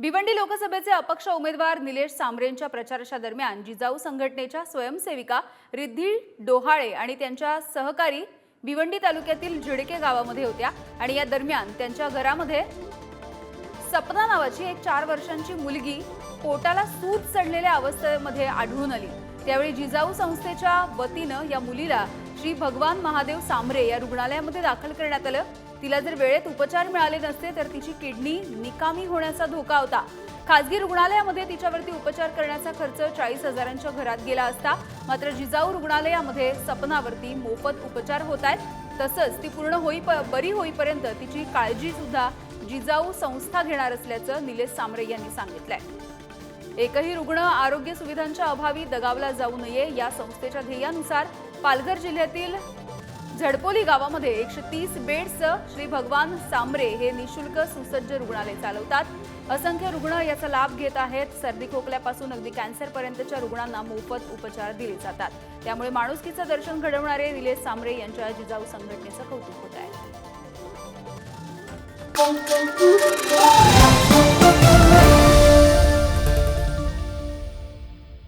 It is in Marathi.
भिवंडी लोकसभेचे अपक्ष उमेदवार निलेश सांबरेंच्या प्रचाराच्या दरम्यान जिजाऊ संघटनेच्या स्वयंसेविका रिद्धी डोहाळे आणि त्यांच्या सहकारी भिवंडी तालुक्यातील झिडके गावामध्ये होत्या आणि या दरम्यान त्यांच्या घरामध्ये सपना नावाची एक चार वर्षांची मुलगी पोटाला सूज चढलेल्या अवस्थेमध्ये आढळून आली. त्यावेळी जिजाऊ संस्थेच्या वतीनं या मुलीला श्री भगवान महादेव सांबरे या रुग्णालयामध्ये दाखल करण्यात आलं. तिला जर वेळेत उपचार मिळाले नसते तर तिची किडनी निकामी होण्याचा धोका होता. खासगी रुग्णालयामध्ये तिच्यावरती उपचार करण्याचा खर्च चाळीस हजारांच्या घरात गेला असता मात्र जिजाऊ रुग्णालयामध्ये सपनावरती मोफत उपचार होत आहेत. तसंच ती पूर्ण होई बरी होईपर्यंत तिची काळजी सुद्धा जिजाऊ संस्था घेणार असल्याचं निलेश सांबरे यांनी सांगितलंय. एकही रुग्ण आरोग्य सुविधांच्या अभावी दगावला जाऊ नये या संस्थेच्या ध्येयानुसार पालघर जिल्ह्यातील झडपोली गावामध्ये एकशे तीस बेड्स श्री भगवान सांबरे हे निशुल्क सुसज्ज रुग्णालय चालवतात. असंख्य रुग्ण याचा लाभ घेत आहेत. सर्दी खोकल्यापासून अगदी कॅन्सरपर्यंतच्या रुग्णांना मोफत उपचार दिले जातात. त्यामुळे माणुसकीचं दर्शन घडवणारे निलेश सांबरे यांच्या जिजाऊ संघटनेचं कौतुक होत आहे.